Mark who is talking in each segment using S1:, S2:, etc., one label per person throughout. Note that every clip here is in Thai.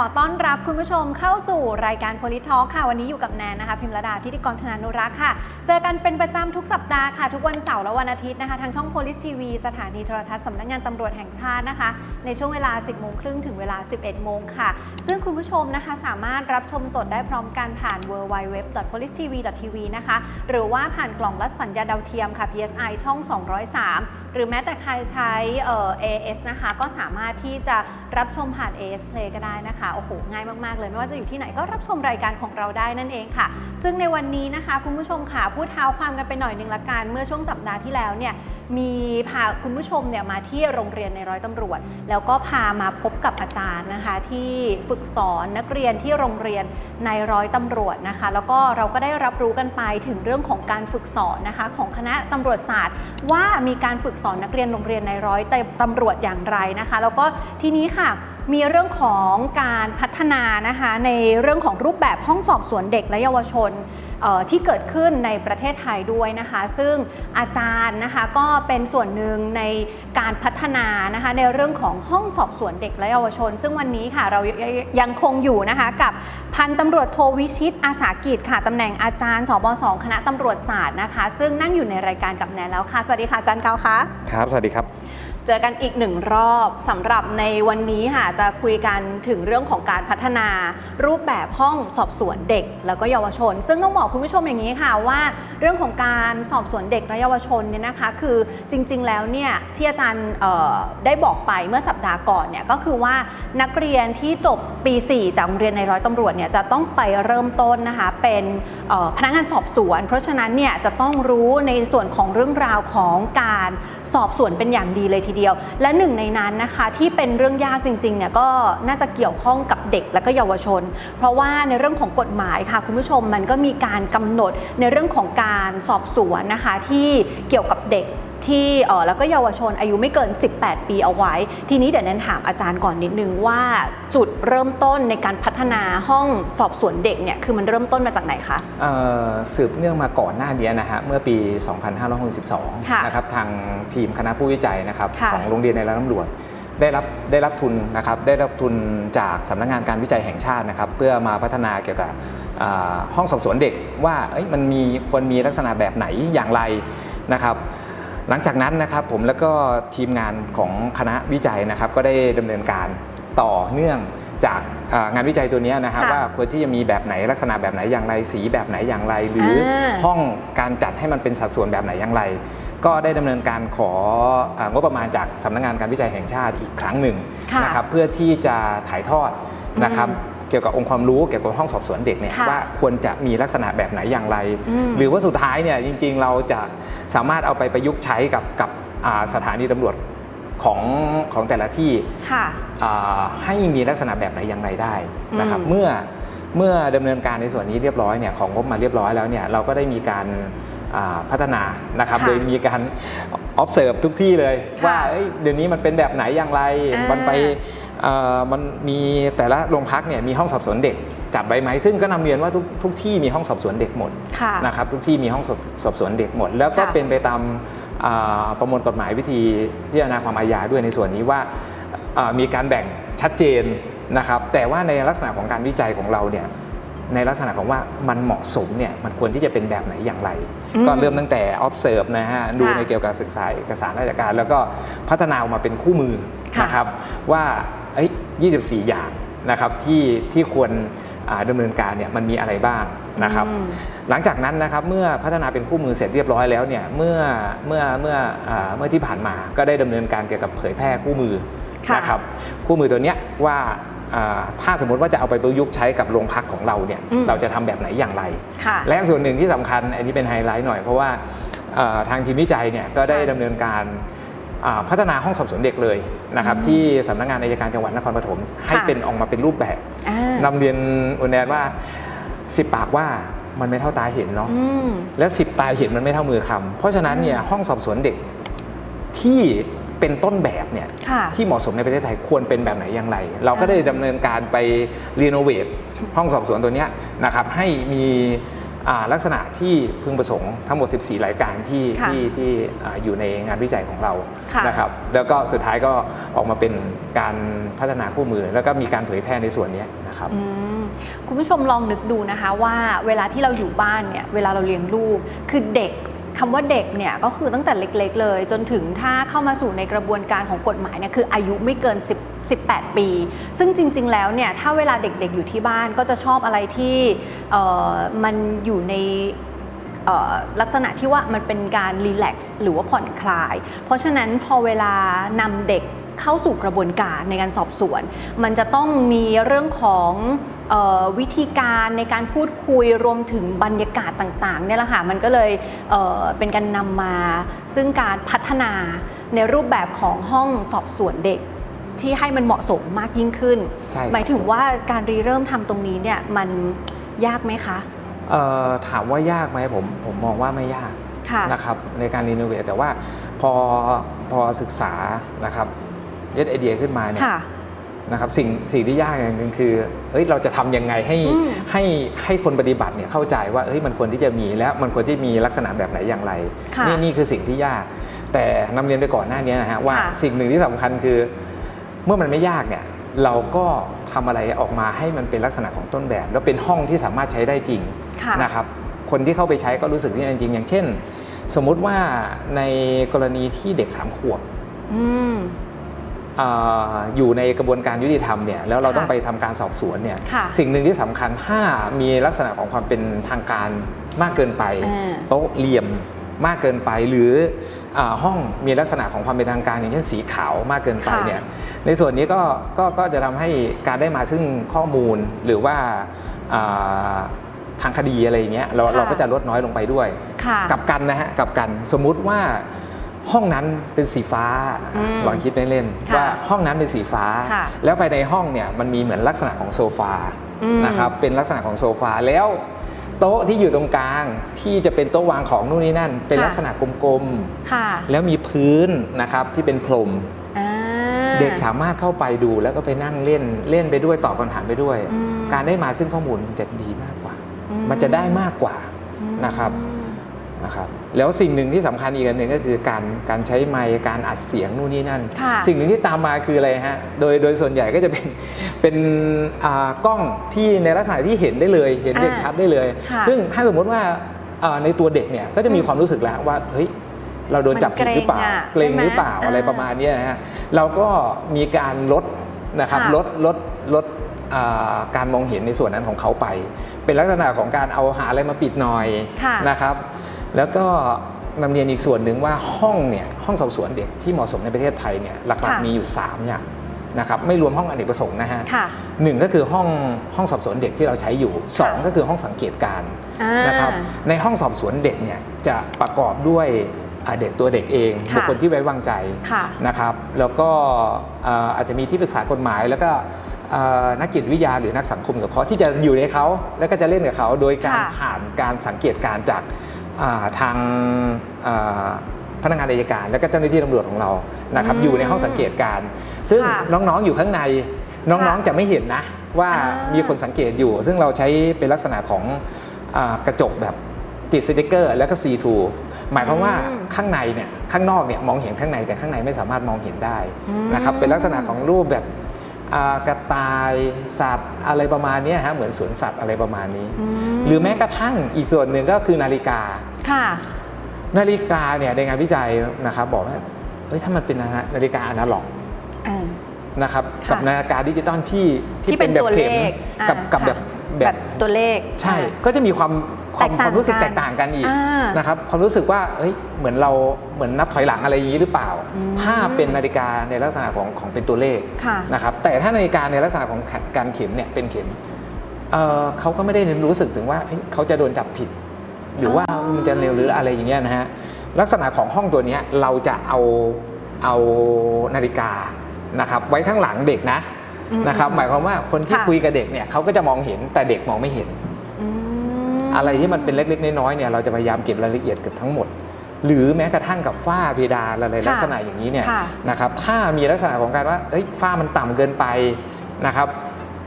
S1: ขอต้อนรับคุณผู้ชมเข้าสู่รายการ p o l i t a l k ค่ะ วันนี้อยู่กับแนนนะคะ พิมรดาทิติกรธนานุรักษ์ค่ะ เจอกันเป็นประจำทุกสัปดาห์ค่ะ ทุกวันเสาร์และวันอาทิตย์นะคะ ทางช่อง Police TV สถานีโทรทัศน์สำนักงานตำรวจแห่งชาตินะคะ ในช่วงเวลา 10 โมงครึ่งถึงเวลา 11 โมงค่ะ ซึ่งคุณผู้ชมนะคะสามารถรับชมสดได้พร้อมกันผ่าน www.policetv.tv นะคะ หรือว่าผ่านกล่องรับสัญญาณดาวเทียมค่ะ PSI ช่อง 203 หรือแม้แต่ใครใช้เอ่อ AS นะคะ ก็สามารถที่จะรับชมผ่าน AS Play ก็ได้นะคะ โอ้โห ง่ายมากๆเลย ไม่ว่าจะอยู่ที่ไหนก็รับชมรายการของเราได้นั่นเองค่ะ ซึ่งในวันนี้นะคะคุณผู้ชมค่ะพูดเท้าความกันไปหน่อยนึงละกันเมื่อช่วงสัปดาห์ที่แล้วเนี่ย มีพาคุณผู้ชมเนี่ยมาที่โรงเรียนในร้อยตำรวจ แล้วก็พามาพบกับอาจารย์นะคะ ที่ฝึกสอนนักเรียนที่โรงเรียนในร้อยตำรวจนะคะ แล้วก็เราก็ได้รับรู้กันไปถึงเรื่องของการฝึกสอนนะคะ ของคณะตำรวจศาสตร์ ว่ามีการฝึกสอนนักเรียนโรงเรียนในร้อยตำรวจอย่างไรนะคะ แล้วก็ทีนี้ค่ะมีเรื่องของการพัฒนานะคะในเรื่องของรูปแบบห้องสอบสวนเด็กและเยาวชน ที่เกิดขึ้นในประเทศไทยด้วยนะคะ ซึ่งอาจารย์นะคะก็เป็นส่วนหนึ่งในการพัฒนานะคะในเรื่องของห้องสอบสวนเด็กและเยาวชน ซึ่งวันนี้ค่ะเรายยังคงอยู่นะคะกับพันตำรวจโทวิชิตอาสากิจค่ะตำแหน่งอาจารย์สบสคณะตำรวจศาสตร์นะคะ ซึ่งนั่งอยู่ในรายการกับแนนแล้วค่ะ สวัสดีค่ะอาจารย์เกาค่ะ
S2: ครับ สวัสดีครับ
S1: เจอกันอีกหนึ่งรอบสำหรับในวันนี้ค่ะจะคุยกันถึงเรื่องของการพัฒนา รูปแบบห้องสอบสวนเด็ก แล้วก็เยาวชน ซึ่งต้องบอกคุณผู้ชมอย่างนี้ค่ะว่า เรื่องของการสอบสวนเด็กและเยาวชนเนี่ยนะคะ คือจริง ๆ แล้วเนี่ยที่อาจารย์ได้บอกไปเมื่อสัปดาห์ก่อนเนี่ยก็คือว่านักเรียนที่จบปี 4 จากโรงเรียนในร้อยตำรวจเนี่ยจะต้องไปเริ่มต้นนะคะเป็นพนักงานสอบสวน เพราะฉะนั้นเนี่ยจะต้องรู้ในส่วนของเรื่องราวของการ สอบสวนเป็นอย่างดีเลยทีเดียว และหนึ่งในนั้นนะคะที่เป็นเรื่องยากจริงๆเนี่ยก็น่าจะเกี่ยวข้องกับเด็กและก็เยาวชน เพราะว่าในเรื่องของกฎหมายค่ะคุณผู้ชมมันก็มีการกำหนดในเรื่องของการสอบสวนนะคะที่เกี่ยวกับเด็ก ที่เออแล้วก็เยาวชนอายุไม่เกิน 18 ปีเอาไว้ ทีนี้เดี๋ยวแนนถามอาจารย์ก่อนนิดนึงว่าจุดเริ่มต้นในการพัฒนาห้องสอบสวนเด็กเนี่ยคือมันเริ่มต้นมาจากไหนคะ
S2: เอ่อสืบเนื่องมาก่อนหน้านี้นะฮะเมื่อปี
S1: ค่ะ
S2: 2562นะครับทางทีมคณะผู้วิจัยนะครับ
S1: ค่ะ
S2: ของโรงเรียนในร้านตำรวจได้รับได้รับทุนนะครับได้รับทุนจากสำนักงานการวิจัยแห่งชาตินะครับ เพื่อมาพัฒนาเกี่ยวกับอ่าห้องสอบสวนเด็กว่าเอ้ยมันมีควรมีลักษณะแบบไหนอย่างไรนะครับ หลังจากนั้นนะครับผมแล้วก็ทีมงานของคณะวิจัยนะครับ ก็ได้ดำเนินการต่อเนื่องจากอ่างานวิจัยตัวเนี้ยนะครับ
S1: ค่ะ
S2: ว่าควรที่จะมีแบบไหนลักษณะแบบไหนอย่างไรสีแบบไหนอย่างไร หรืออาห้องการจัดให้มันเป็นสัดส่วนแบบไหนอย่างไร ก็ได้ดำเนินการขออางบประมาณจากสำนักงานการวิจัยแห่งชาติอีกครั้งหนึ่ง
S1: ค่ะ
S2: นะครับเพื่อที่จะถ่ายทอดนะครับ
S1: อืม
S2: เกี่ยวกับองค์ความรู้เกี่ยวกับห้องสอบสวนเด็กเนี่ย
S1: ค่ะ
S2: ว่าควรจะมีลักษณะแบบไหนอย่างไร
S1: อืม
S2: หรือว่าสุดท้ายเนี่ยจริงๆ เราจะสามารถเอาไปประยุกต์ใช้กับกับอ่าสถานีตำรวจของของแต่ละที่
S1: ค่ะ
S2: อ่าให้มีลักษณะแบบไหนอย่างไรได้นะครับ
S1: อืม
S2: เมื่อเมื่อดำเนินการในส่วนนี้เรียบร้อยเนี่ยของงบมาเรียบร้อยแล้วเนี่ยเราก็ได้มีการอ่าพัฒนานะครับ
S1: ค่ะ
S2: โดยมีการ observe ทุกที่เลย
S1: ค่ะ
S2: ว่าเอ้ยเดี๋ยวนี้มันเป็นแบบไหนอย่างไร
S1: อ่ามั
S2: มันไปเอ่อ มันมีแต่ละโรงพักเนี่ยมีห้องสอบสวนเด็กจัดไว้ไหมซึ่งก็นำเรียนว่าทุกทุกที่มีห้องสอบสวนเด็กหมด
S1: ค่ะ
S2: นะครับทุกที่มีห้องสอบสอบสวนเด็กหมด แล้วก็
S1: ค่ะ
S2: เป็นไปตามอ่าประมวลกฎหมายวิธีพิจารณาความอาญาด้วยในส่วนนี้ว่าอ่ามีการแบ่งชัดเจนนะครับ แต่ว่าในลักษณะของการวิจัยของเราเนี่ยในลักษณะของว่ามันเหมาะสมเนี่ยมันควรที่จะเป็นแบบไหนอย่างไร
S1: อืม
S2: ก็เริ่มตั้งแต่ observe นะฮะดู
S1: ค่ะ
S2: ในเกี่ยวกับศึกษาเอกสารราชการ แล้วก็พัฒนาออกมาเป็นคู่มือ
S1: ค่ะ
S2: นะครับว่าเอ้ย 24 อย่างนะครับที่ที่ควรอ่าดำเนินการเนี่ยมันมีอะไรบ้างนะครับ
S1: อืม
S2: หลังจากนั้นนะครับเมื่อพัฒนาเป็นคู่มือเสร็จเรียบร้อยแล้วเนี่ยเมื่อเมื่อเมื่ออาเมื่อที่ผ่านมาก็ได้ดำเนินการเกี่ยวกับเผยแพร่คู่มือ
S1: ค่ะ
S2: นะครับคู่มือตัวเนี้ยว่าอ่าถ้าสมมติว่าจะเอาไปประยุกต์ใช้กับโรงพักของเราเนี่ย
S1: อืม
S2: เราจะทำแบบไหนอย่างไร
S1: ค่ะ
S2: และส่วนหนึ่งที่สำคัญอันนี้เป็นไฮไลท์หน่อยเพราะว่าอ่าทางทีมวิจัยเนี่ยก็ได้
S1: ค่ะ
S2: ดำเนินการอ่า พัฒนาห้องสอบสวนเด็กเลยนะครับที่สำนักงานอัยการจังหวัดนครปฐมให้
S1: ค่ะ
S2: เป็นออกมาเป็นรูปแบบ
S1: อ่านำ
S2: เรียนอุนแนนว่าสิบปากว่ามันไม่เท่าตาเห็นเนาะ
S1: อืม
S2: และสิบตาเห็นมันไม่เท่ามือคำเพราะฉะนั้นเนี่ยห้องสอบสวนเด็กที่เป็นต้นแบบเนี่ย
S1: ค่ะ
S2: ที่เหมาะสมในประเทศไทยควรเป็นแบบไหนอย่างไร เราก็ได้ดำเนินการไปรีโนเวทห้องสอบสวนตัวเนี้ยนะครับให้มีอ่า ลักษณะที่พึงประสงค์ทั้งหมด 14 รายการที่
S1: ค่ะ
S2: ที่ที่อ่าอยู่ในงานวิจัยของเรา
S1: ค่ะ
S2: นะครับแล้วก็สุดท้ายก็ออกมาเป็นการพัฒนาคู่มือ แล้วก็มีการเผยแพร่ในส่วนเนี้ยนะครับ
S1: อืมคุณผู้ชมลองนึกดูนะคะว่าเวลาที่เราอยู่บ้านเนี่ยเวลาเราเลี้ยงลูก คือเด็กคำว่าเด็กเนี่ยก็คือตั้งแต่เล็กๆเลย จนถึงถ้าเข้ามาสู่ในกระบวนการของกฎหมายเนี่ยคืออายุไม่เกิน10 18 ปี ซึ่งจริง ๆ แล้วเนี่ยถ้าเวลาเด็กๆอยู่ที่บ้านก็จะชอบอะไรที่มันอยู่ในลักษณะที่ว่ามันเป็นการรีแลกซ์หรือว่าผ่อนคลาย เพราะฉะนั้นพอเวลานำเด็กเข้าสู่กระบวนการในการสอบสวน มันจะต้องมีเรื่องของวิธีการในการพูดคุยรวมถึงบรรยากาศต่างๆเนี่ยแหละค่ะมันก็เลยเเป็นการนำมาซึ่งการพัฒนาในรูปแบบของห้องสอบสวนเด็ก ที่ให้มันเหมาะสมมากยิ่งขึ้น
S2: ใช่ครับ
S1: หมายถึงว่าการรีเริ่มทำตรงนี้เนี่ยมันยากไหมคะ
S2: เอ่อถามว่ายากไหมผมผมมองว่าไม่ยาก
S1: ค่ะ
S2: นะครับในการรีโนเวทแต่ว่าพอพอศึกษานะครับเอไอเดียขึ้นมาเนี่ย
S1: ค่ะ
S2: นะครับสิ่งสิ่งที่ยากอย่างหนึ่งคือเฮ้ยเราจะทำยังไงให้
S1: อืม
S2: ให้ให้คนปฏิบัติเนี่ยเข้าใจว่าเฮ้ยมันควรที่จะมีแล้วมันควรที่มีลักษณะแบบไหนอย่างไร
S1: ค่ะ
S2: นี่นี่คือสิ่งที่ยาก แต่นำเรียนไปก่อนหน้านี้นะฮะว่า
S1: ค่ะ
S2: สิ่งหนึ่งที่สำคัญคือ เมื่อมันไม่ยากเนี่ยเราก็ทำอะไรออกมาให้มันเป็นลักษณะของต้นแบบ แล้วเป็นห้องที่สามารถใช้ได้จริง
S1: ค่ะ
S2: นะครับคนที่เข้าไปใช้ก็รู้สึกได้จริง อย่างเช่น สมมุติว่าในกรณีที่เด็กสามขวบ
S1: อืม
S2: อาอยู่ในกระบวนการยุติธรรมเนี่ยแล้วเรา
S1: ค่ะ
S2: ต้องไปทำการสอบสวนเนี่ย
S1: ค่ะ
S2: สิ่งหนึ่งที่สำคัญถ้ามีลักษณะของความเป็นทางการมากเกินไป
S1: อ่า
S2: โต๊ะเหลี่ยมมากเกินไปหรืออา ห้องมีลักษณะของความเป็นทางการอย่างเช่นสีขาวมากเกินไป
S1: ค่ะ
S2: เนี่ยในส่วนนี้ก็ก็ก็จะทำให้การได้มาซึ่งข้อมูลหรือว่าอ่าทางคดีอะไรอย่างเงี้ยเรา
S1: ค่ะ
S2: เราก็จะลดน้อยลงไปด้วย
S1: ค่ะ
S2: กลับกันนะฮะกลับกันสมมุติว่าห้องนั้นเป็นสีฟ้า
S1: อืม
S2: ลองคิดเล่น
S1: ค่ะ
S2: ๆว่าห้องนั้นเป็นสีฟ้า
S1: ค่ะ
S2: แล้วภายในห้องเนี่ยมันมีเหมือนลักษณะของโซฟา
S1: อืม
S2: นะครับเป็นลักษณะของโซฟาแล้ว โต๊ะที่อยู่ตรงกลางที่จะเป็นโต๊ะวางของนู่นนี่นั่น เป็น
S1: ค่ะ
S2: ลักษณะกลม
S1: ค่ะ
S2: ๆ แล้วมีพื้นนะครับที่เป็นพรม
S1: อ่า
S2: เด็กสามารถเข้าไปดูแล้วก็ไปนั่งเล่นเล่นไปด้วยตอบคำถามไปด้วย
S1: อืม
S2: การได้มาซึ่งข้อมูลมันจะดีมากกว่า
S1: อื
S2: มันจะได้มากกว่า
S1: อืม
S2: นะครับ นะครับแล้วสิ่งหนึ่งที่สำคัญอีกอันหนึ่งก็คือการการใช้ไมค์การอัดเสียงนู่นนี่นั่น
S1: ค่ะ
S2: สิ่งหนึ่งที่ตามมาคืออะไรฮะโดยโดยส่วนใหญ่ก็จะเป็นเป็นอ่ากล้องที่ในลักษณะที่เห็นได้เลย เห็นเด็ก
S1: อ่า
S2: ชัดได้เลย
S1: ค่ะ
S2: ซึ่งถ้าสมมติว่าอ่าในตัวเด็กเนี่ยก็จะมี
S1: อืม
S2: ความรู้สึกแล้วว่าเฮ้ยเราโดนจับผิดหรือเปล่า
S1: มัน
S2: เก
S1: เก
S2: ร
S1: รงงอะ
S2: หรือเปล่า
S1: ใช่ไหม
S2: อะไร
S1: อ่า
S2: ประมาณเนี้ยฮะเราก็มีการลดนะครับ
S1: ค่ะ
S2: ลดลดลดอ่าการมองเห็นในส่วนนั้นของเขาไป เป็นลักษณะของการเอาหาอะไรมาปิดหน่อย
S1: ค่ะ
S2: นะครับ แล้วก็นำเรียนอีกส่วนหนึ่งว่าห้องเนี่ยห้องสอบสวนเด็กที่เหมาะสมในประเทศไทยเนี่ยหลัก
S1: ค่ะ
S2: ๆมีอยู่ 3 อย่างนะครับไม่รวมห้องอเนกประสงค์นะฮะ
S1: ค่ะ
S2: หนึ่งก็คือห้องห้องสอบสวนเด็กที่เราใช้อยู่สอง
S1: ค่ะ
S2: ก็คือห้องสังเกตการณ์
S1: อ่า
S2: นะครับในห้องสอบสวนเด็กเนี่ยจะประกอบด้วยอ่าเด็กตัวเด็กเอง
S1: ค่ะ
S2: บุคคลที่ไว้วางใจ
S1: ค่ะ
S2: นะครับแล้วก็อ่าอาจจะมีที่ปรึกษากฎหมายแล้วก็อ่านักจิตวิทยาหรือนักสังคมสงเคราะห์ที่จะอยู่ในเขา แล้วก็จะเล่นกับเขา โดยการ
S1: ค่ะ
S2: ผ่านการสังเกตการณ์จากอ่า ทางอ่าพนักงานอัยการ และก็เจ้าหน้าที่ตำรวจของเรานะครับ
S1: อืม
S2: อยู่ในห้องสังเกตการณ์ซึ่ง
S1: ค่ะ
S2: น้องๆอยู่ข้างในน้อง
S1: ค่ะ
S2: ๆจะไม่เห็นนะ ว่า
S1: อ่ามี
S2: มีคนสังเกตอยู่ ซึ่งเราใช้เป็นลักษณะของอากระจกแบบติดสติกเกอร์ แล้วก็ซีทูหมายความว่า
S1: อืม
S2: ข้างในเนี่ยข้างนอกเนี่ยมองเห็นข้างในแต่ข้างในไม่สามารถมองเห็นได้
S1: อืม
S2: นะครับเป็นลักษณะของรูปแบบอ่ากระต่ายสัตว์อะไรประมาณเนี้ยฮะเหมือนสวนสัตว์อะไรประมาณนี้
S1: อืม
S2: หรือแม้กระทั่งอีกส่วนหนึ่งก็คือนาฬิกา
S1: ค่ะ
S2: นาฬิกาเนี่ยในงานวิจัยนะครับบอกว่าเอ้ยถ้ามันเป็นนาฬิกาอนาล็อก
S1: อ่า
S2: นะครับ
S1: ค่ะ
S2: กับนาฬิกาดิจิตอลที่
S1: ที่เป็น
S2: แบบ
S1: ตัวเล
S2: เข็ม
S1: ขอ่า
S2: กับกับ
S1: ค่ะ
S2: แบบ
S1: แบบตัวเลข
S2: ใช่
S1: อ่า
S2: ก็จะมีความความ
S1: แตกต่าง
S2: ความรู้สึก
S1: กัน
S2: แตกต่างกันอีก
S1: อ่าน
S2: นะครับความรู้สึกว่าเอ้ยเหมือนเราเหมือนนับถอยหลังอะไรอย่างนี้หรือเปล่า
S1: อืม
S2: ถ้าเป็นนาฬิกาในลักษณะของของเป็นตัวเลข
S1: ค่ะ
S2: นะครับแต่ถ้านาฬิกาในลักษณะของการเข็มเนี่ยเป็นเข็มเอ่อเขาก็ไม่ได้รู้สึกถึงว่าเฮ้ยเขาจะโดนจับผิด หรือว่า
S1: อ๋อ
S2: มันจะเร็วหรืออะไรอย่างเงี้ยนะฮะลักษณะของห้องตัวเนี้ยเราจะเอาเอานาฬิกานะครับไว้ข้างหลังเด็กนะ
S1: อืม
S2: นะครับหมายความว่าคนที่
S1: ค่ะ
S2: คุยกับเด็กเนี่ยเขาก็จะมองเห็นแต่เด็กมองไม่เห็น
S1: อืม
S2: อะไรที่มันเป็นเล็กๆน้อยๆเนี่ยเราจะพยายามเก็บรายละเอียดเกือบทั้งหมด หรือแม้กระทั่งกับฝ้าเพดานอะไร
S1: ค่ะ
S2: ลักษณะอย่างนี้เนี่ย
S1: ค่ะ
S2: นะครับถ้ามีลักษณะของการว่าเอ้ยฝ้ามันต่ำเกินไปนะครับ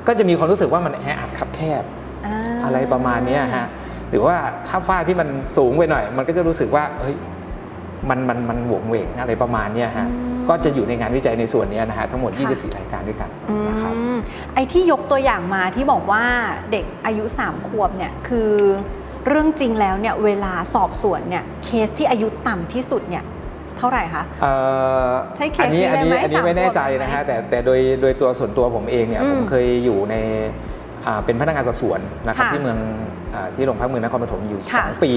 S2: ก็จะมีความรู้สึกว่ามันแออัดคับแคบาอะไรประมาณเนี้ยฮะ หรือว่าถ้าฝ้าที่มันสูงไปหน่อย มันก็จะรู้สึกว่าเฮ้ยมันมันมันหวงเหวงอะไรประมาณเนี้ยฮะ
S1: อืม
S2: ก็จะอยู่ในงานวิจัยในส่วนเนี้ยนะฮะทั้งหมด
S1: ค่ะ
S2: 24 รายการด้วยกัน
S1: อื
S2: นะครับ
S1: มไอ้ที่ยกตัวอย่างมาที่บอกว่าเด็กอายุ 3 ขวบเนี่ยคือเรื่องจริงแล้วเนี่ยเวลาสอบสวนเนี่ยเคสที่อายุต่ำที่สุดเนี่ยเท่าไหร่คะ
S2: เอ่อ
S1: ใช่เคส
S2: อันี้
S1: นี้
S2: อันนี้
S1: ได้ไหม
S2: อันนี้
S1: สาม
S2: ไม่แน่ใจ
S1: ขวบได้ไหม
S2: นะฮะแต่แต่โดยโดยตัวส่วนตัวผมเองเนี่ย
S1: อืม
S2: ผมเคยอยู่ในอ่า เป็นพนักงานสอบสวนนะครับ
S1: ค่ะ
S2: ที่เมืองอาที่โรงพักเมืองนครปฐมอยู่
S1: ค่ะ
S2: 2ปี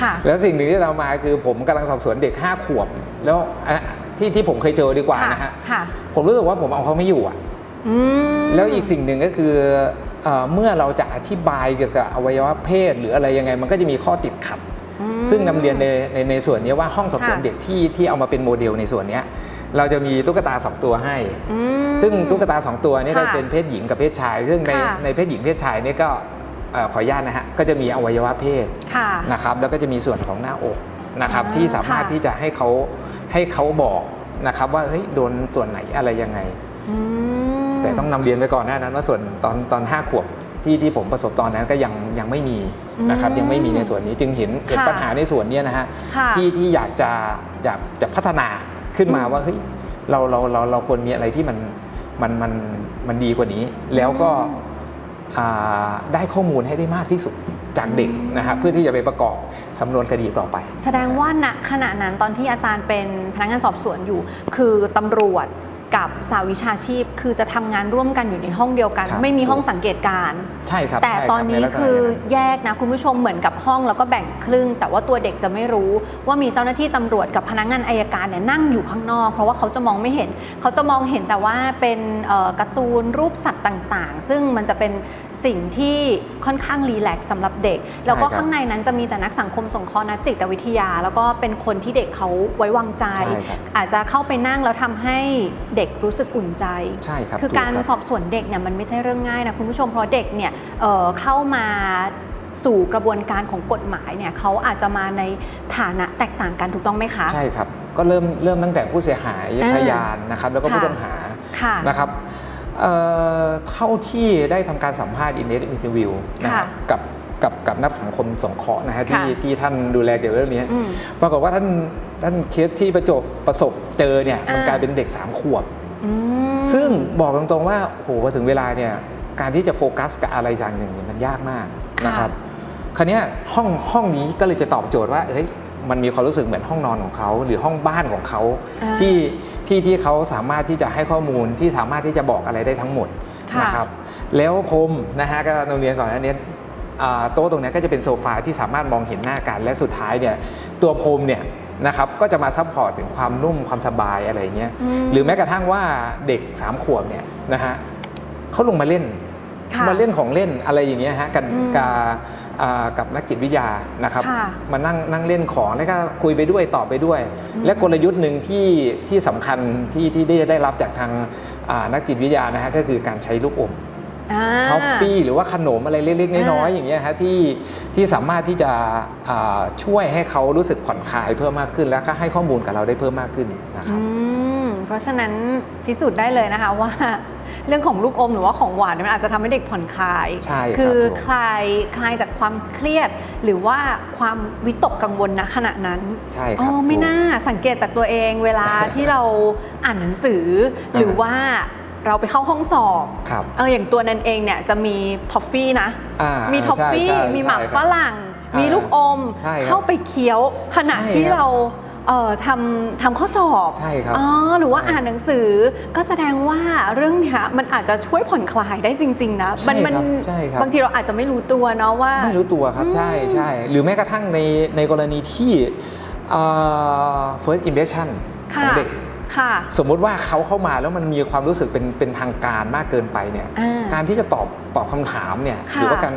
S1: ค่ะ
S2: แล้วสิ่งหนึ่งที่เรามาคือผมกำลังสอบสวนเด็ก 5 ขวบ แล้วอะที่ที่ผมเคยเจอดีกว่านะฮะ
S1: ค่ะ
S2: ผมรู้สึกว่าผมเอาเขาไม่อยู่อะ
S1: อืม
S2: แล้วอีกสิ่งหนึ่งก็คือเอ่อเมื่อเราจะอธิบายเกี่ยวกับอวัยวะเพศ หรืออะไรยังไงมันก็จะมีข้อติดขัด
S1: อืม
S2: ซึ่งนำเรียนในในในส่วนนี้ว่าห้องสอบสวน
S1: ค่ะ
S2: เด็กที่ที่เอามาเป็นโมเดลในส่วนเนี้ย เราจะมีตุ๊กตา 2 ตัวให้
S1: อืม
S2: ซึ่งตุ๊กตา 2 ตัวนี้ก็
S1: ค่ะ
S2: เป็นเพศหญิงกับเพศชาย ซึ่งใน
S1: ค่ะ
S2: ในเพศหญิงเพศชายเนี่ยก็เอ่อขออนุญาตนะฮะก็จะมีอวัยวะเพศ
S1: ค่ะ
S2: นะครับแล้วก็จะมีส่วนของหน้าอกนะครับ
S1: อ่า
S2: ที่สามารถ
S1: ค่ะ
S2: ที่จะให้เขาให้เขาบอกนะครับว่าเฮ้ยโดนส่วนไหนอะไรยังไง
S1: อืม
S2: แต่ต้องนำเรียนไปก่อนหน้านั้นว่าส่วนตอนตอนห้าขวบที่ที่ผมประสบตอนนั้นก็ยังยังไม่มีนะครับ
S1: อืม
S2: ยังไม่มีในส่วนนี้จึงเห็นเห็น
S1: ค่ะ
S2: ปัญหาในส่วนเนี้ยนะฮะ
S1: ค่ะ
S2: ที่ที่อยากจะอยากจะพัฒนา ขึ้นมา
S1: อืม
S2: ว่าเฮ้ยเราเราเราเราควรมีอะไรที่มันมันมันมันดีกว่านี้ แล้วก็อ่าได้ข้อมูลให้ได้มากที่สุดจากเด็กนะครับเพื่อที่จะไปประกอบสำนวนคดีต่อไป
S1: แสดงว่าณขณะนั้นตอนที่อาจารย์เป็นพนักงานสอบสวนอยู่ คือตำรวจ กับสาวิชาชีพ คือจะทำงานร่วมกันอยู่ในห้องเดียวกัน
S2: ครับ
S1: ไม่มีห้องสังเกตการณ์
S2: ใช่ครับ
S1: แต่
S2: ใช่รับ
S1: ตอนนี้
S2: ใลักษณะ
S1: คือ
S2: อย่างนั้น
S1: แยกนะคุณผู้ชมเหมือนกับห้องแล้วก็แบ่งครึ่ง แต่ว่าตัวเด็กจะไม่รู้ว่ามีเจ้าหน้าที่ตำรวจกับพนักงานอายการเนี่ยนั่งอยู่ข้างนอก เพราะว่าเขาจะมองไม่เห็น เขาจะมองเห็นแต่ว่าเป็นเอ่อการ์ตูนรูปสัตว์ต่างๆ ซึ่งมันจะเป็น สิ่งที่ค่อนข้างรีแลกซ์สำหรับเด็ก แล้วก็
S2: ใช่ครับ
S1: ข้างในนั้นจะมีแต่นักสังคมสงเคราะห์นักจิตวิทยา แล้วก็เป็นคนที่เด็กเขาไว้วางใจ
S2: ใช่ครับ
S1: อาจจะเข้าไปนั่งแล้วทำให้เด็กรู้สึกอุ่นใจ
S2: ใช่ครับ
S1: คือ
S2: ถู
S1: การ
S2: คบ
S1: สอบสวนเด็กเนี่ยมันไม่ใช่เรื่องง่ายนะคุณผู้ชมเพราะเด็กเนี่ยเอ่อเข้ามาสู่กระบวนการของกฎหมายเนี่ยเขาอาจจะมาในฐานะแตกต่างกันถูกต้องไหมคะ
S2: ใช่ครับก็เริ่มเริ่มตั้งแต่ผู้เสียหาย
S1: อ่า
S2: พยานนะครับแล้วก็
S1: ค่ะ
S2: ผู้ต้องหา
S1: ค่ะ
S2: นะครับ เอ่อเท่าที่ได้ทำการสัมภาษณ์อินเนตอินเทอร์วิวนะ
S1: ค่ะ
S2: ฮะกับกับกับนักสังคมสงเคราะห์นะฮะที่
S1: ค่ะ
S2: ที่ท่านดูแลเกี่ยวกับเรื่องนี้
S1: อืม
S2: ปรากฏว่าท่านท่านเคสที่ประจบประสบเจอเนี่ยมัน
S1: อ่าก
S2: ลายเป็นเด็ก 3 ขวบ
S1: อืม
S2: ซึ่งบอกตรงๆว่าโหพอถึงเวลาเนี่ยการที่จะโฟกัสกับอะไรอย่างหนึ่งเนี่ยมันยากมาก
S1: ค่ะ
S2: นะครับคราวเนี้ยห้องห้องนี้ก็เลยจะตอบโจทย์ว่าเฮ้ยมันมีความรู้สึกเหมือนห้องนอนของเขา หรือห้องบ้านของเขา
S1: อ่า
S2: ที่ ที่ที่เขาสามารถที่จะให้ข้อมูลที่สามารถที่จะบอกอะไรได้ทั้งหมด
S1: ค่ะ
S2: นะครับแล้วผมนะฮะก็โรงเรียนก่อนอันนี้อ่าโต๊ะตรงเนี้ยก็จะเป็นโซฟาที่สามารถมองเห็นหน้ากันและสุดท้ายเนี่ยตัวพรมเนี่ยนะครับก็จะมาซัพพอร์ตถึงความนุ่มความสบายอะไรอย่างเงี้ย
S1: อืม
S2: หรือแม้กระทั่งว่าเด็กสามขวบเนี่ยนะฮะเขาลงมาเล่น
S1: ค่ะ
S2: มาเล่นของเล่นอะไรอย่างเงี้ยฮะกัน
S1: อืม
S2: กับอ่า กับนักจิตวิทยานะครับ
S1: ค่ะ
S2: มานั่งนั่งเล่นของแล้วก็คุยไปด้วยตอบไปด้วย
S1: อืม
S2: และกลยุทธ์หนึ่งที่ที่สำคัญที่ที่ได้ได้รับจากทางอ่านักจิตวิทยานะฮะก็คือการใช้ลูกอม
S1: อ่า
S2: ทอฟฟี่หรือว่าขนมอะไรเล็กๆน้อยๆ
S1: อ่า
S2: อย่างเงี้ยฮะที่ที่สามารถที่จะอ่าช่วยให้เขารู้สึกผ่อนคลายเพิ่มมากขึ้น แล้วก็ให้ข้อมูลกับเราได้เพิ่มมากขึ้นนะครับ
S1: อืมเพราะฉะนั้นพิสูจน์ได้เลยนะคะว่า เรื่องของลูกอมหรือว่าของหวานเนี่ยมันอาจจะทำให้เด็กผ่อนคลาย
S2: ใช่ครับ
S1: คือ
S2: ผม
S1: คลายคลายจากความเครียด หรือว่าความวิตกกังวลณขณะนั้น
S2: ใช่ค
S1: อ๋
S2: รับ
S1: อไม่
S2: ถูก
S1: น่าสังเกตจากตัวเองเวลาที่เราอ่านหนังสือ หรือว่าเราไปเข้าห้องสอบ
S2: ครับ
S1: เอออย่างตัวนั้นเองเนี่ยจะมีท็อฟฟี่นะ
S2: อ่า
S1: มีท็อฟฟี่
S2: ใช่ใช่
S1: มีหมัก
S2: ใช่ค
S1: ฝ
S2: รับ
S1: รั่ง
S2: อ่ามี
S1: มีลูกอม
S2: ใช่ครับ
S1: เข้าไปเคี้ยวขณะ
S2: ใช่
S1: ที่
S2: ครับ
S1: เรา เอ่อทำทำข้อสอบ
S2: ใช่ครับ
S1: อ๋อหรือว่า
S2: ใช่
S1: อ่านหนังสือ ก็แสดงว่าเรื่องเนี้ยมันอาจจะช่วยผ่อนคลายได้จริง ๆ นะ
S2: ใช่
S1: มั
S2: ครับ
S1: มั
S2: ใช่ครับ
S1: บางทีเราอาจจะไม่รู้ตัวเนาะว่า
S2: ไม่รู้ตัวครับ
S1: อืม
S2: ใช่ใช่หรือแม้กระทั่งในในกรณีที่อ่า first impression ข
S1: ค่ะ
S2: องเด็ก
S1: ค่ะ
S2: สมมุติว่าเขาเข้ามาแล้วมันมีความรู้สึกเป็นเป็นทางการมากเกินไปเนี่ย
S1: อ่า
S2: การที่จะตอบตอบคำถามเนี่ย
S1: ค่ะ
S2: หรือว่าการ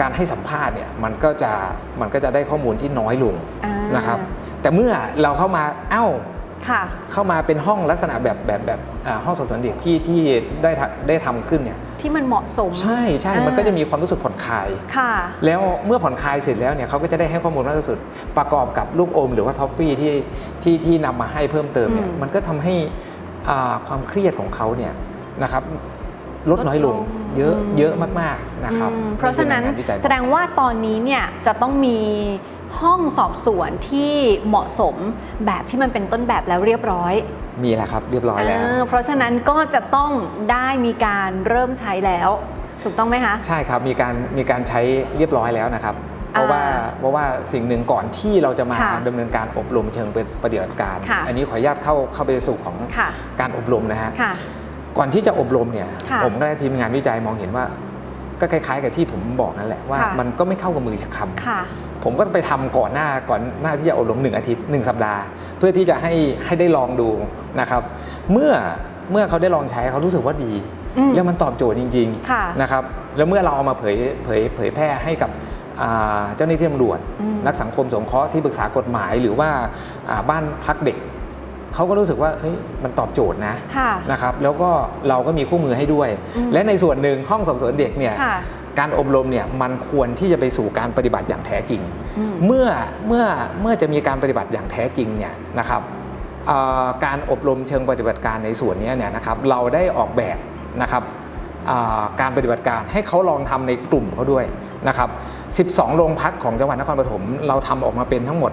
S2: การให้สัมภาษณ์เนี่ยมันก็จะมันก็จะได้ข้อมูลที่น้อยลง
S1: อ่า
S2: นะครับ แต่เมื่อเราเข้ามาเอ้า
S1: ค่ะ
S2: เข้ามาเป็นห้องลักษณะแบบแบบแบบอ่าห้องสอบสวนเด็กที่ที่ได้ทำได้ทำขึ้นเนี่ย
S1: ที่มันเหมาะสม
S2: ใช่ใช่
S1: อ่ามั
S2: มันก็จะมีความรู้สึกผ่อนคลาย
S1: ค่ะ
S2: แล้วเมื่อผ่อนคลายเสร็จแล้วเนี่ยเขาก็จะได้ให้ข้อมูลมากที่สุด ประกอบกับลูกอมหรือว่าทอฟฟี่ที่ที่ที่นำมาให้เพิ่มเติมเนี่ย
S1: อืม
S2: มันก็ทำให้อ่าความเครียดของเขาเนี่ยนะครับลดน้อยลง
S1: ลดลง
S2: เยอะ
S1: อืม
S2: เยอะมากๆนะครับ
S1: อืมเพราะฉะนั้น
S2: งวิจัย
S1: แสดงว่าตอนนี้เนี่ยจะต้องมี ห้องสอบสวนที่เหมาะสมแบบที่มันเป็นต้นแบบแล้วเรียบร้อย
S2: มีแล้วครับเรียบร้อยแล้ว
S1: เออเพราะฉะนั้นก็จะต้องได้มีการเริ่มใช้แล้ว ถูกต้องไหมคะ
S2: ใช่ครับมีการมีการใช้เรียบร้อยแล้วนะครับ เพราะว่า
S1: อ่า
S2: เพราะว่าสิ่งหนึ่งก่อนที่เราจะมา
S1: ค่ะ
S2: ดำเนินการอบรมเชิงปฏิบัติการ
S1: ค่ะ
S2: อันนี้ขออนุญาตเข้าเข้าไปสู่ของ
S1: ค่ะ
S2: การอบรมนะฮะ
S1: ค่ะ
S2: ก่อนที่จะอบรมเนี่ย
S1: ค่ะ
S2: ผมก็ได้ทีมงานวิจัยมองเห็นว่า ก็คล้ายๆ กับที่ผมบอกนั่นแหละว่า
S1: ค่ะ
S2: มันก็ไม่เข้ากับมือคำ
S1: ค่ะ
S2: ผมก็ไปทำก่อนหน้าก่อนหน้าที่จะอบรมหนึ่งอาทิตย์หนึ่งสัปดาห์ เพื่อที่จะให้ให้ได้ลองดูนะครับ เมื่อเมื่อเขาได้ลองใช้เขารู้สึกว่าดี
S1: อืม
S2: แล้วมันตอบโจทย์จริง
S1: ค่ะ
S2: ๆนะครับแล้วเมื่อเราเอามาเผยเผยเผยแพร่ให้กับอ่าเจ้าหน้าที่ตำรวจ
S1: อืม
S2: นักสังคมสงเคราะห์ที่ปรึกษากฎหมายหรือว่าอ่าบ้านพักเด็กเขาก็รู้สึกว่าเฮ้ยมันตอบโจทย์นะ
S1: ค่ะ
S2: นะครับ แล้วก็เราก็มีคู่มือให้ด้วย
S1: อืม
S2: และในส่วนหนึ่งห้องสอบสวนเด็กเนี่ย
S1: ค่ะ
S2: การอบรมเนี่ยมันควรที่จะไปสู่การปฏิบัติอย่างแท้จริง
S1: อืม
S2: เมื่อเมื่อเมื่อจะมีการปฏิบัติอย่างแท้จริงเนี่ยนะครับเอ่อการอบรมเชิงปฏิบัติการในส่วนนี้เนี่ยนะครับเราได้ออกแบบนะครับอ่าการปฏิบัติการให้เขาลองทำในกลุ่มเขาด้วยนะครับ 12 โรงพักของจังหวัดนครปฐมเราทำออกมาเป็นทั้งหมด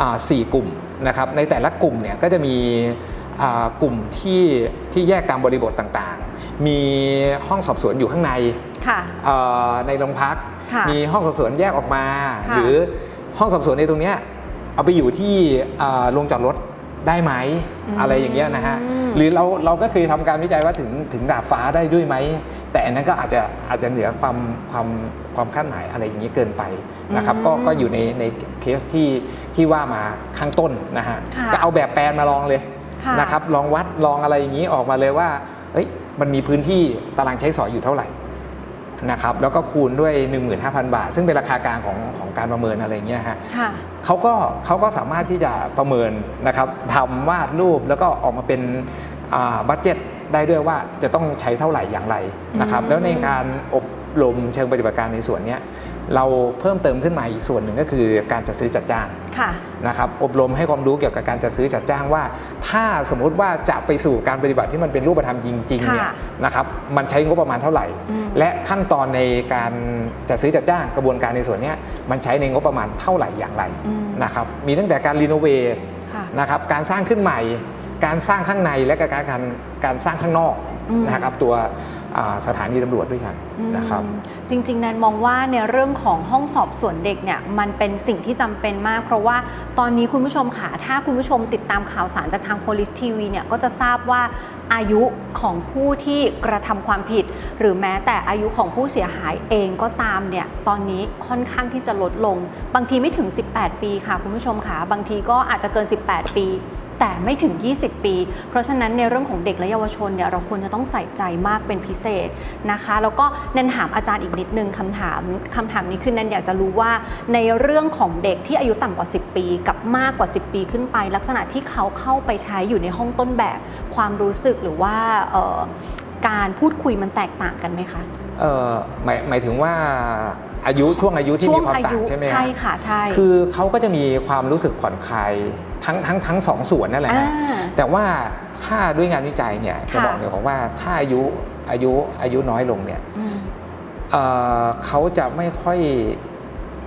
S2: อ่า4กลุ่มนะครับในแต่ละกลุ่มเนี่ยก็จะมีอ่ากลุ่มที่ที่แยกตามบริบทต่างๆ มีห้องสอบสวนอยู่ข้างใน
S1: ค่ะ
S2: เอ่อในโรงพัก
S1: ค่ะ
S2: มีห้องสอบสวนแยกออกมา
S1: ค่ะ
S2: หรือห้องสอบสวนในตรงเนี้ยเอาไปอยู่ที่เอ่อโรงจอดรถได้ไหมอะไรอย่างเงี้ยนะฮะหรือเราเราก็เคยทำการวิจัยว่าถึงถึงดาดฟ้าได้ด้วยไหม แต่อันนั้นก็อาจจะอาจจะเหนือความความความคาดหมายอะไรอย่างนี้เกินไปนะครับ ก็ก็อยู่ในในเคสที่ที่ว่ามาข้างต้นนะฮะ
S1: ค่ะ
S2: ก็เอาแบบแปลนมาลองเลย
S1: ค่ะ
S2: นะครับ ลองวัดลองอะไรอย่างนี้ออกมาเลยว่าเฮ้ย มันมีพื้นที่ตารางใช้สอยอยู่เท่าไหร่นะครับแล้วก็คูณด้วย 15,000 บาท ซึ่งเป็นราคากลางของของการประเมินอะไรเงี้ยฮะ
S1: ค่ะ
S2: เขาก็เขาก็สามารถที่จะประเมินนะครับทำวาดรูปแล้วก็ออกมาเป็นบัตเจ็ตได้ด้วยว่าจะต้องใช้เท่าไหร่อย่างไรนะครับ
S1: อืม
S2: แล้วในการอบรมเชิงปฏิบัติการในส่วนเนี้ย เราเพิ่มเติมขึ้นมาอีกส่วนหนึ่งก็คือการจัดซื้อจัดจ้าง
S1: ค่ะ
S2: นะครับอบรมให้ความรู้เกี่ยวกับการจัดซื้อจัดจ้างว่า ถ้าสมมุติว่าจะไปสู่การปฏิบัติที่มันเป็นรูปธรรมจริงๆเนี่ย
S1: ค่ะ
S2: นะครับมันใช้งบประมาณเท่าไหร่
S1: อืม
S2: และขั้นตอนในการจัดซื้อจัดจ้างกระบวนการในส่วนเนี้ยมันใช้ในงบประมาณเท่าไหร่อย่างไร
S1: อืม
S2: นะครับมีตั้งแต่การรีโนเวท
S1: ค่ะ
S2: นะครับการสร้างขึ้นใหม่ การสร้างข้างในและก็การการการสร้างข้างนอก
S1: อืม
S2: นะครับตัวอ่า สถานีตำรวจด้วยกันนะครับ
S1: อืมจริง ๆ แนนมองว่าในเรื่องของห้องสอบสวนเด็กเนี่ยมันเป็นสิ่งที่จำเป็นมาก เพราะว่าตอนนี้คุณผู้ชมค่ะถ้าคุณผู้ชมติดตามข่าวสารจากทาง Police TV เนี่ยก็จะทราบว่าอายุของผู้ที่กระทำความผิด หรือแม้แต่อายุของผู้เสียหายเองก็ตามเนี่ยตอนนี้ค่อนข้างที่จะลดลง บางทีไม่ถึง 18 ปีค่ะคุณผู้ชมค่ะบางทีก็อาจจะเกิน 18 ปี แต่ไม่ถึง 20 ปี เพราะฉะนั้นในเรื่องของเด็กและเยาวชนเนี่ยเราควรจะต้องใส่ใจมากเป็นพิเศษนะคะ แล้วก็แนนถามอาจารย์อีกนิดนึงคำถามคำถามนี้คือแนนอยากจะรู้ว่าในเรื่องของเด็กที่อายุต่ำกว่า 10 ปี กับมากกว่า 10 ปีขึ้นไป ลักษณะที่เขาเข้าไปใช้อยู่ในห้องต้นแบบความรู้สึกหรือว่าการพูดคุยมันแตกต่างกันไหมคะ
S2: เออหมายหมายถึงว่า อายุช่วงอายุที่
S1: ช่ว
S2: มี
S1: ง
S2: ความ
S1: อา
S2: ต่า
S1: ยุ
S2: งใช่ไหมฮะ
S1: ใช่ค่ะใช่
S2: คือเขาก็จะมีความรู้สึกผ่อนคลายทั้งทั้งทั้งสองส่วนนั่นแหละ
S1: อ่า
S2: ฮะแต่ว่าถ้าด้วยงานวิจัยเนี่ยจะ
S1: ค่ะ
S2: บอกเลยบอกว่าถ้าอายุอายุอายุน้อยลงเนี่ย
S1: อืม
S2: เอ่อเขาจะไม่ค่อย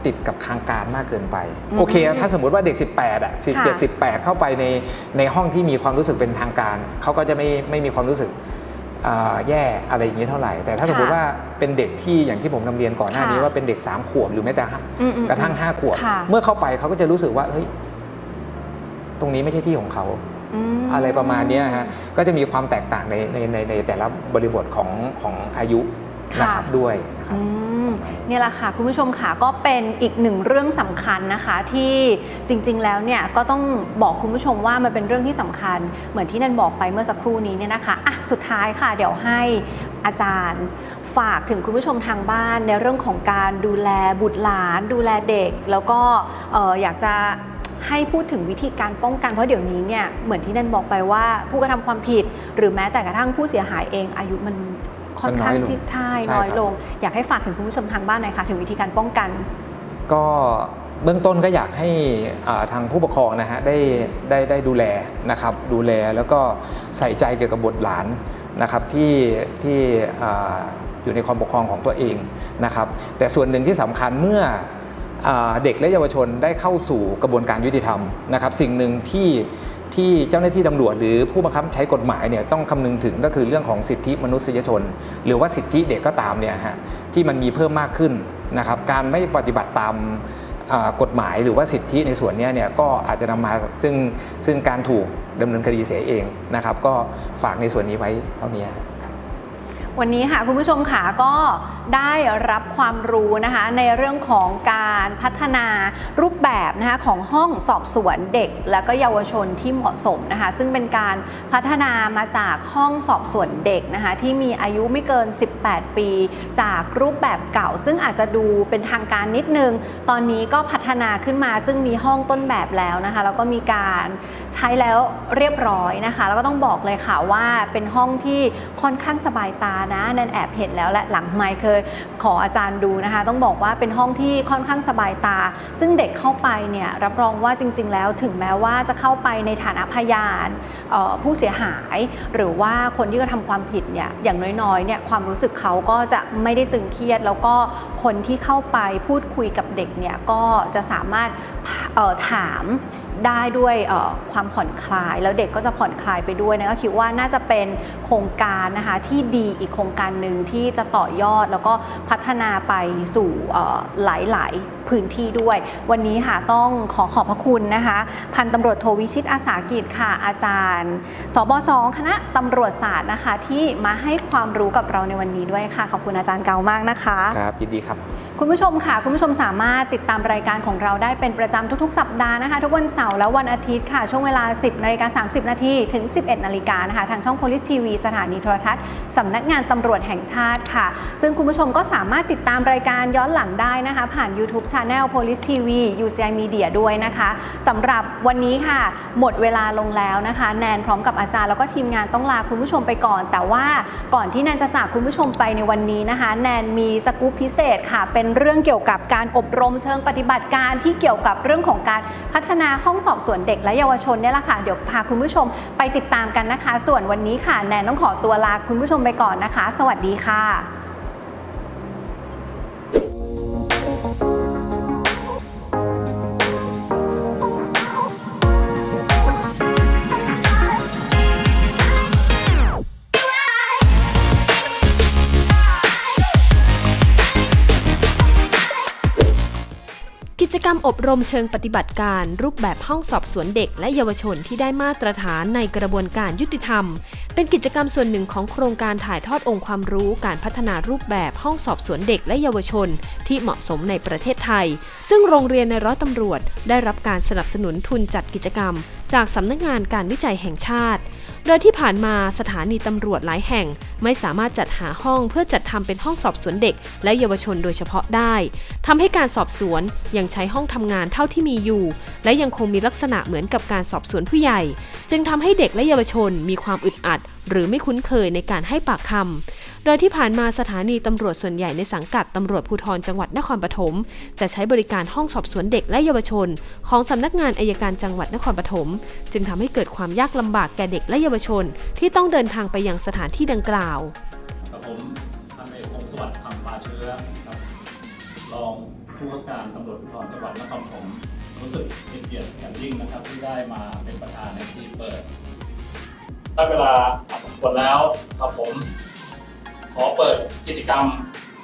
S2: ติดกับทางการมากเกินไป
S1: อืม
S2: โอเค ถ้าสมมุติว่าเด็ก 18อะ
S1: ค่ะ
S2: 17 18 เข้าไปในในห้องที่มีความรู้สึกเป็นทางการ เขาก็จะไม่ไม่มีความรู้สึกอ่า แย่อะไรอย่างนี้เท่าไหร่ แต่ถ้าสมมติว่าเป็นเด็กที่อย่างที่ผมนำเรียนก่อนหน้านี้
S1: ค่ะ
S2: ว่าเป็นเด็ก 3 ขวบหรือแม้แต่ห้า
S1: อืมอืม
S2: กระทั่งห้าขวบ
S1: ค่ะ
S2: เมื่อเข้าไปเขาก็จะรู้สึกว่าเฮ้ยตรงนี้ไม่ใช่ที่ของเขา
S1: ม
S2: อะไรประมาณเนี้ยฮะก็จะมีความแตกต่างในในในในแต่ละบริบทของของอายุ นะครับ
S1: ค่ะ
S2: ด้วยนะครับ
S1: อืมเนี่ยแหละค่ะ คุณผู้ชมค่ะก็เป็นอีกหนึ่งเรื่องสำคัญนะคะ ที่จริง ๆ แล้วเนี่ยก็ต้องบอกคุณผู้ชมว่ามันเป็นเรื่องที่สำคัญ เหมือนที่นันบอกไปเมื่อสักครู่นี้เนี่ยนะคะอะสุดท้ายค่ะ เดี๋ยวให้อาจารย์ฝากถึงคุณผู้ชมทางบ้านในเรื่องของการดูแลบุตรหลาน ดูแลเด็ก แล้วก็เอ่ออยากจะให้พูดถึงวิธีการป้องกันเพราะเดี๋ยวนี้เนี่ยเหมือนที่นันบอกไปว่าผู้กระทำความผิด หรือแม้แต่กระทั่งผู้เสียหายเองอายุมัน ค่อนข้าง
S2: มันน้อยลง
S1: ที่ใช่
S2: ใช่
S1: น้อย
S2: ครับ
S1: ลง อยากให้ฝากถึงคุณผู้ชมทางบ้านหน่อยค่ะ ถึงวิธีการป้องกัน
S2: ก็เบื้องต้นก็อยากให้อ่าทางผู้ปกครองนะฮะได้ได้ได้ดูแลนะครับ ดูแลแล้วก็ใส่ใจเกี่ยวกับบุตรหลานนะครับที่ที่อ่าอยู่ในความปกครองของตัวเองนะครับ แต่ส่วนหนึ่งที่สำคัญเมื่ออาเด็กและเยาวชนได้เข้าสู่กระบวนการยุติธรรมนะครับ สิ่งหนึ่งที่ ที่เจ้าหน้าที่ตำรวจหรือผู้บังคับใช้กฎหมายเนี่ยต้องคำนึงถึงก็คือเรื่องของสิทธิมนุษยชน หรือว่าสิทธิเด็กก็ตามเนี่ยฮะที่มันมีเพิ่มมากขึ้นนะครับการไม่ปฏิบัติตามกฎหมายหรือว่าสิทธิในส่วนนี้เนี่ยก็อาจจะนำมาซึ่งซึ่งการถูกดำเนินคดีเสียเองนะครับ ก็ฝากในส่วนนี้ไว้เท่านี้
S1: วันนี้ค่ะคุณผู้ชมค่ะก็ได้รับความรู้นะคะในเรื่องของการพัฒนารูปแบบนะคะของห้องสอบสวนเด็ก และก็เยาวชนที่เหมาะสมนะคะซึ่งเป็นการพัฒนามาจากห้องสอบสวนเด็กนะคะที่มีอายุไม่เกิน 18 ปี จากรูปแบบเก่า ซึ่งอาจจะดูเป็นทางการนิดนึง ตอนนี้ก็พัฒนาขึ้นมาซึ่งมีห้องต้นแบบแล้วนะคะแล้วก็มีการใช้แล้วเรียบร้อยนะคะแล้วก็ต้องบอกเลยค่ะว่าเป็นห้องที่ค่อนข้างสบายตานะนันแอบเห็นแล้วและหลังไมค์เคยขออาจารย์ดูนะคะ ต้องบอกว่าเป็นห้องที่ค่อนข้างสบายตา ซึ่งเด็กเข้าไปเนี่ยรับรองว่าจริง ๆ แล้วถึงแม้ว่าจะเข้าไปในฐานะพยานออผู้เสียหาย หรือว่าคนที่กระทำความผิดเนี่ยอย่างน้อยๆเนี่ยความรู้สึกเขาก็จะไม่ได้ตึงเครียด แล้วก็คนที่เข้าไปพูดคุยกับเด็กเนี่ยก็จะสามารถออถาม ได้ด้วยความผ่อนคลาย แล้วเด็กก็จะผ่อนคลายไปด้วยนะก็คิดว่าน่าจะเป็นโครงการนะคะที่ดีอีกโครงการหนึ่งที่จะต่อยอดแล้วก็พัฒนาไปสู่หลาย ๆ พื้นที่ด้วย วันนี้ค่ะต้องขอขอบพระคุณนะคะ พันตำรวจโทวิชิตอาสากิจค่ะ อาจารย์สบสคณะตำรวจศาสตร์นะคะ ที่มาให้ความรู้กับเราในวันนี้ด้วยค่ะ ขอบคุณอาจารย์เกามากนะคะ
S2: ครับยินดีครับ
S1: คุณผู้ชมค่ะคุณผู้ชมสามารถติดตามรายการของเราได้เป็นประจำทุกๆ สัปดาห์นะคะ ทุกวันเสาร์และวันอาทิตย์ค่ะ ช่วงเวลา 10นาฬิกา30 นาทีถึง 11นาฬิกานะคะ ทางช่อง Police TV สถานีโทรทัศน์สำนักงานตำรวจแห่งชาติค่ะ ซึ่งคุณผู้ชมก็สามารถติดตามรายการย้อนหลังได้นะคะ ผ่าน YouTube Channel Police TV UCI Media ด้วยนะคะสำหรับวันนี้ค่ะ หมดเวลาลงแล้วนะคะ แนนพร้อมกับอาจารย์แล้วก็ทีมงานต้องลาคุณผู้ชมไปก่อน แต่ว่าก่อนที่แนนจะจากคุณผู้ชมไปในวันนี้นะคะ แนนมีสกู๊ปพิเศษค่ะเป็นเรื่องเกี่ยวกับการอบรมเชิงปฏิบัติการที่เกี่ยวกับเรื่องของการพัฒนาห้องสอบสวนเด็กและเยาวชนเนี่ยแหละค่ะเดี๋ยวพาคุณผู้ชมไปติดตามกันนะคะ ส่วนวันนี้ค่ะแนนต้องขอตัวลาคุณผู้ชมไปก่อนนะคะ สวัสดีค่ะ
S3: กรรมอบรมเชิงปฏิบัติการ รูปแบบห้องสอบสวนเด็กและเยาวชนที่ได้มาตรฐานในกระบวนการยุติธรรม เป็นกิจกรรมส่วนหนึ่งของโครงการถ่ายทอดองค์ความรู้การพัฒนารูปแบบห้องสอบสวนเด็กและเยาวชน ที่เหมาะสมในประเทศไทย ซึ่งโรงเรียนในร้อยตำรวจ ได้รับการสนับสนุนทุนจัดกิจกรรม จากสำนักงานการวิจัยแห่งชาติ โดยที่ผ่านมาสถานีตำรวจหลายแห่ง ไม่สามารถจัดหาห้องเพื่อจัดทำเป็นห้องสอบสวนเด็ก และเยาวชนโดยเฉพาะได้ทำให้การสอบสวนยังใช้ห้องทำงานเท่าที่มีอยู่ และยังคงมีลักษณะเหมือนกับการสอบสวนผู้ใหญ่ จึงทำให้เด็กและเยาวชนมีความอึดอัด หรือไม่คุ้นเคยในการให้ปากคำ โดยที่ผ่านมาสถานีตำรวจส่วนใหญ่ในสังกัดตำรวจภูธรจังหวัดนครปฐมจะใช้บริการห้องสอบสวนเด็กและเยาวชน ของสำนักงานอายการจังหวัดนครปฐมจึงทำให้เกิดความยากลำบากแก่เด็กและเยาวชน ที่ต้องเดินทางไปยังสถานที่ดังกล่าว
S4: กับผมพันเอกพงศสวัสดิ์คำปาเชื้อครับรองผู้ว่าการตำรวจภูธรจังหวัดนครปฐมรู้สึกเป็นเกียรติอย่างยิ่งนะครับที่ได้มาเป็นประธานในที่เปิดได้เวลาอันสมควรแล้วครับผม ขอเปิดกิจกรรม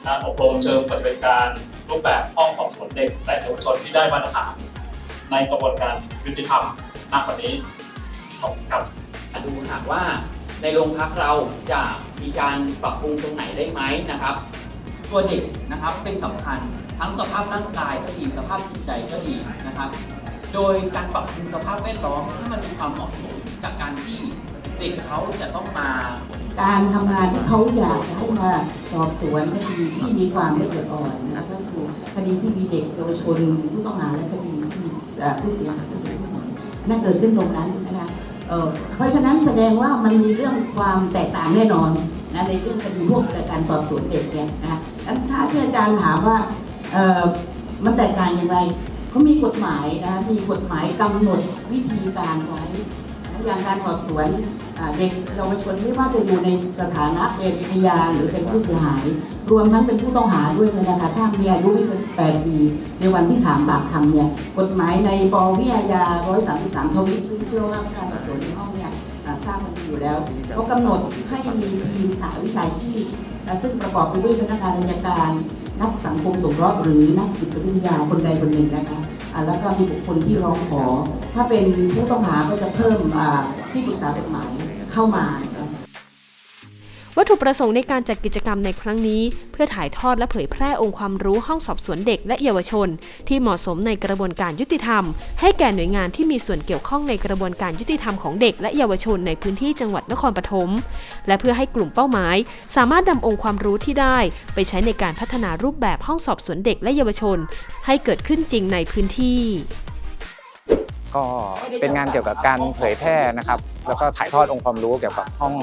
S4: การอบรมเชิงปฏิบัติการรูปแบบห้องสอบสวนเด็กและเยาวชนที่ได้มาตรฐานในกระบวนการยุติธรรมณวันนี้ขอบคุณครับ
S5: ดูหากว่าในโรงพักเราจะมีการปรับปรุงตรงไหนได้ไหมนะครับ ตัวเด็กนะครับเป็นสำคัญทั้งสภาพร่างกายก็ดีสภาพจิตใจก็ดีนะครับ โดยการปรับปรุงสภาพแวดล้อมให้มันมีความเหมาะสมกับการที่เด็กเขาจะต้องมา
S6: การทำงานที่เขาอยากจะให้มาสอบสวนคดีที่มีความละเอียดอ่อนนะคะก็คือคดีที่มีเด็กเยาวชนผู้ต้องหาและคดีที่มีผู้เสียหายเสียหายนั่นเกิดขึ้นตรงนั้นนะคะเเพราะฉะนั้นแสดงว่ามันมีเรื่องความแตกต่างแน่นอนนะในเรื่องคดีพวกการสอบสวนเด็กเนี่ยนะคะถ้าที่อาจารย์ถามว่ามันแตกต่างอย่างไรเขามีกฎหมายนะมีกฎหมายกำหนดวิธีการไว้ อย่างการสอบสวน เด็กเยาวชนไม่ว่าจะอยู่ในสถานะเป็นพยานหรือเป็นผู้เสียหาย รวมทั้งเป็นผู้ต้องหาด้วยเนี่ยนะคะ ถ้ามีอายุไม่เกิน 18 ปี ในวันที่ถามปากคำเนี่ยกฎหมายในปวิอาญา 133 ทวีซึ่งเชื่อว่ากานสอบสวนในห้องเนี่ยทราบกันอยู่แล้วเขากำหนดให้มีทีมสหวิชาชีพ ซึ่งประกอบไปด้วยพนักงานอัยการ นักสังคมสงเคราะห์หรือนักจิตวิทยาคนใดคนหนึ่งนะคะ แล้วก็มีบุคคลที่ร้องขอ ถ้าเป็นผู้ต้องหาก็จะเพิ่มที่ปรึกษากฎหมายเข้ามา
S3: วัตถุประสงค์ในการจัดกิจกรรมในครั้งนี้ เพื่อถ่ายทอดและเผยแพร่องค์ความรู้ห้องสอบสวนเด็กและเยาวชน ที่เหมาะสมในกระบวนการยุติธรรม ให้แก่หน่วยงานที่มีส่วนเกี่ยวข้องในกระบวนการยุติธรรมของเด็กและเยาวชนในพื้นที่จังหวัดนครปฐมและเพื่อให้กลุ่มเป้าหมาย สามารถนำองค์ความรู้ที่ได้ ไปใช้ในการพัฒนารูปแบบห้องสอบสวนเด็กและเยาวชน ให้เกิดขึ้นจริงในพื้นที่
S2: ก็เป็นงานเกี่ยวกับการเผยแพร่นะครับ แล้วก็ถ่ายทอดองค์ความรู้เกี่ยวกับห้อง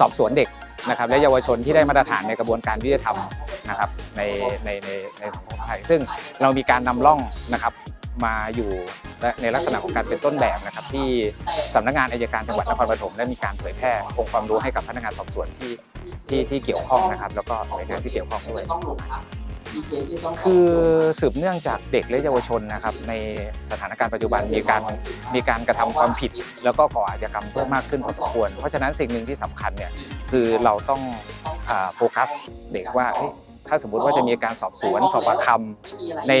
S2: สอบสวนเด็ก นะครับและเยาวชนที่ได้มาตรฐานในกระบวนการยุติธรรมนะครับในในในในสังคมไทยซึ่งเรามีการนำร่องนะครับมาอยู่และในลักษณะของการเป็นต้นแบบนะครับ ที่สำนักงานอายการจังหวัดนครปฐมได้มีการเผยแพร่องค์ความรู้ให้กับพนักงานสอบสวนที่ที่ที่เกี่ยวข้องนะครับ แล้วก็หน่วยงานที่เกี่ยวข้องด้วยคือสืบเนื่องจากเด็กและเยาวชนนะครับในสถานการณ์ปัจจุบันมีการมีการกระทำความผิด แล้วก็ก่ออาชญากรรมเพิ่มมากขึ้นพอสมควร เพราะฉะนั้นสิ่งหนึ่งที่สำคัญเนี่ย คือเราต้องอ่าโฟกัสเด็กว่าเฮ้ยถ้าสมมุติว่าจะมีการสอบสวนสอบปากคำใน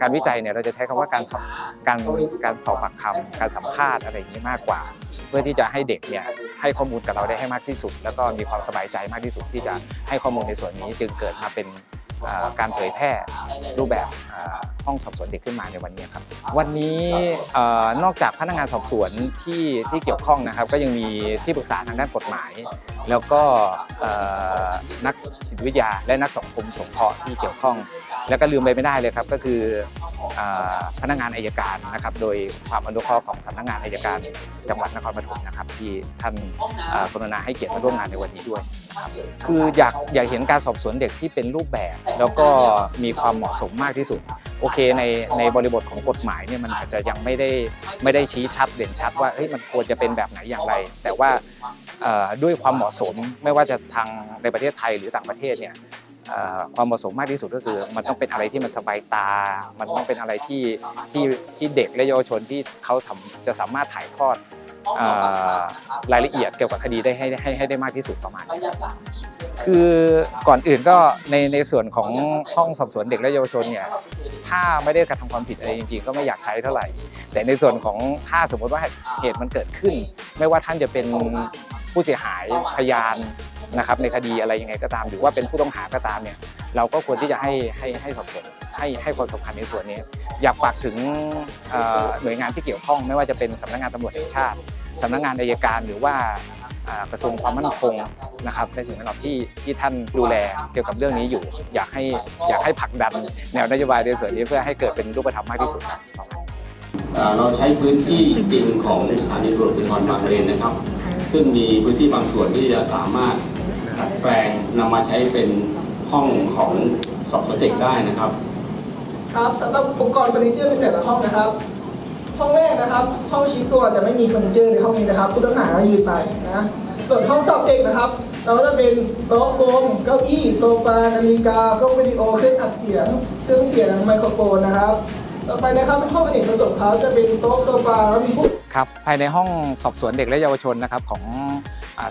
S2: การวิจัยเนี่ยเราจะใช้คำว่าการสอบการการสอบปากคำการสัมภาษณ์อะไรอย่างนี้มากกว่า เพื่อที่จะให้เด็กเนี่ยให้ข้อมูลกับเราได้ให้มากที่สุด แล้วก็มีความสบายใจมากที่สุดที่จะให้ข้อมูลในส่วนนี้จึงเกิดมาเป็นอ่า การเผยแพร่รูปแบบห้องสอบสวนเด็กขึ้นมาในวันนี้ครับ วันนี้นอกจากพนักงานสอบสวนที่ที่เกี่ยวข้องนะครับ ก็ยังมีที่ปรึกษาทางด้านกฎหมาย แล้วก็นักจิตวิทยาและนักสังคมสงเคราะห์ที่เกี่ยวข้อง แล้วก็ลืมไปไม่ได้เลยครับก็คืออพนักงานอายการนะครับโดยความอนุเคราะห์ของสำนักงานอายการจังหวัดนครปฐมนะครับที่ท่านกรุณาให้เกียรติมาร่วมงานในวันนี้ด้วย คืออยากอยากเห็นการสอบสวนเด็กที่เป็นรูปแบบ แล้วก็มีความเหมาะสมมากที่สุด โอเคในในบริบทของกฎหมายเนี่ยมันอาจจะยังไม่ได้ไม่ได้ชี้ชัดเด่นชัดว่าเฮ้ยมันควรจะเป็นแบบไหนอย่างไร แต่ว่าด้วยความเหมาะสมไม่ว่าจะทางในประเทศไทยหรือต่างประเทศเนี่ย ความเหมาะสมมากที่สุดก็คือมันต้องเป็นอะไรที่มันสบายตา มันต้องเป็นอะไรที่ที่ที่เด็กและเยาวชนที่เขาทำจะสามารถถ่ายทอดเอ่อรายละเอียดเกี่ยวกับคดีได้ให้ให้ให้ได้มากที่สุดประมาณนี้คือก่อนอื่นก็ในในส่วนของห้องสอบสวนเด็กและเยาวชนเนี่ยถ้าไม่ได้กระทำความผิดอะไรจริงๆ ก็ไม่อยากใช้เท่าไหร่ แต่ในส่วนของถ้าสมมติว่าเหตุมันเกิดขึ้น ไม่ว่าท่านจะเป็นผู้เสียหายพยาน นะครับในคดีอะไรยังไงก็ตาม หรือว่าเป็นผู้ต้องหาก็ตามเนี่ยเราก็ควรที่จะให้ให้ให้สอบสวนให้ให้ความสำคัญในส่วนนี้ อยากฝากถึงหน่วยงานที่เกี่ยวข้อง ไม่ว่าจะเป็นสำนักงานตำรวจแห่งชาติสำนักงานอัยการหรือว่ากระทรวงความมั่นคงนะครับในสิ่งแวดล้อมที่ที่ท่านดูแลเกี่ยวกับเรื่องนี้อยู่ อยากให้อยากให้ผลักดันแนวนโยบายในส่วนนี้เพื่อให้เกิดเป็นรูปธรรมมากที่สุดครับ
S7: เอ่อเราใช้พื้นที่จริงของสถานีตำรวจภูธรบางเลนนะครับ ซึ่งมีพื้นที่บางส่วนที่จะสามารถ ดัดแปลงนำมาใช้เป็นห้องของสอบสวนเด็กได้นะครับ
S8: ครับสำหรับอุปกรณ์เฟอร์นิเจอร์ในแต่ละห้องนะครับ ห้องแรกนะครับ ห้องชี้ตัวจะไม่มีเฟอร์นิเจอร์ในห้องนี้นะครับผู้ต้องหาก็ยืนไปนะส่วนห้องสอบเด็กนะครับ เราก็จะเป็นโต๊ะกลมเก้าอี้โซฟานาฬิกากล้องวิดีโอเครื่องอัดเสียง เครื่องเสียงไมโครโฟนนะครับ ต่อไปนะครับเป็นห้องอเนกประสงค์ครับจะเป็นโต๊ะโซฟาแล้วมีผู้
S2: ครับภายในห้องสอบสวนเด็กและเยาวชนนะครับของอ่า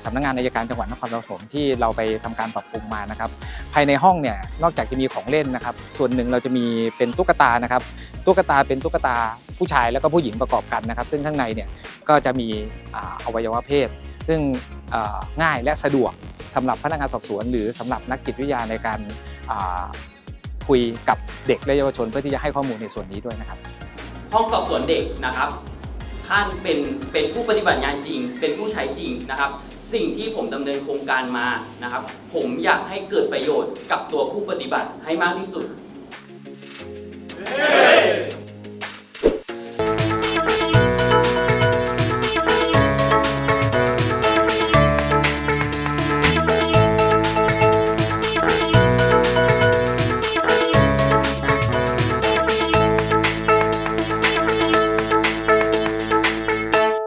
S2: สำนักงานอัยการจังหวัดนครปฐมที่เราไปทำการปรับปรุงมานะครับ ภายในห้องเนี่ยนอกจากจะมีของเล่นนะครับ ส่วนหนึ่งเราจะมีเป็นตุ๊กตานะครับ ตุ๊กตาเป็นตุ๊กตาผู้ชายแล้วก็ผู้หญิงประกอบกันนะครับ ซึ่งข้างในเนี่ยก็จะมีออวัยวะเพศ ซึ่งง่ายและสะดวกสำหรับพนักงานสอบสวน หรือสำหรับนักจิตวิทยาในการคุยกับเด็กและเยาวชนเพื่อที่จะให้ข้อมูลในส่วนนี้ด้วยนะครับ
S5: ห้องสอบสวนเด็กนะครับท่านเป็นเป็นผู้ปฏิบัติงานจริง เป็นผู้ใช้จริงนะครับ สิ่งที่ผมดำเนินโครงการมานะครับ ผมอยากให้เกิดประโยชน์กับตัวผู้ปฏิบัติให้มากที่สุด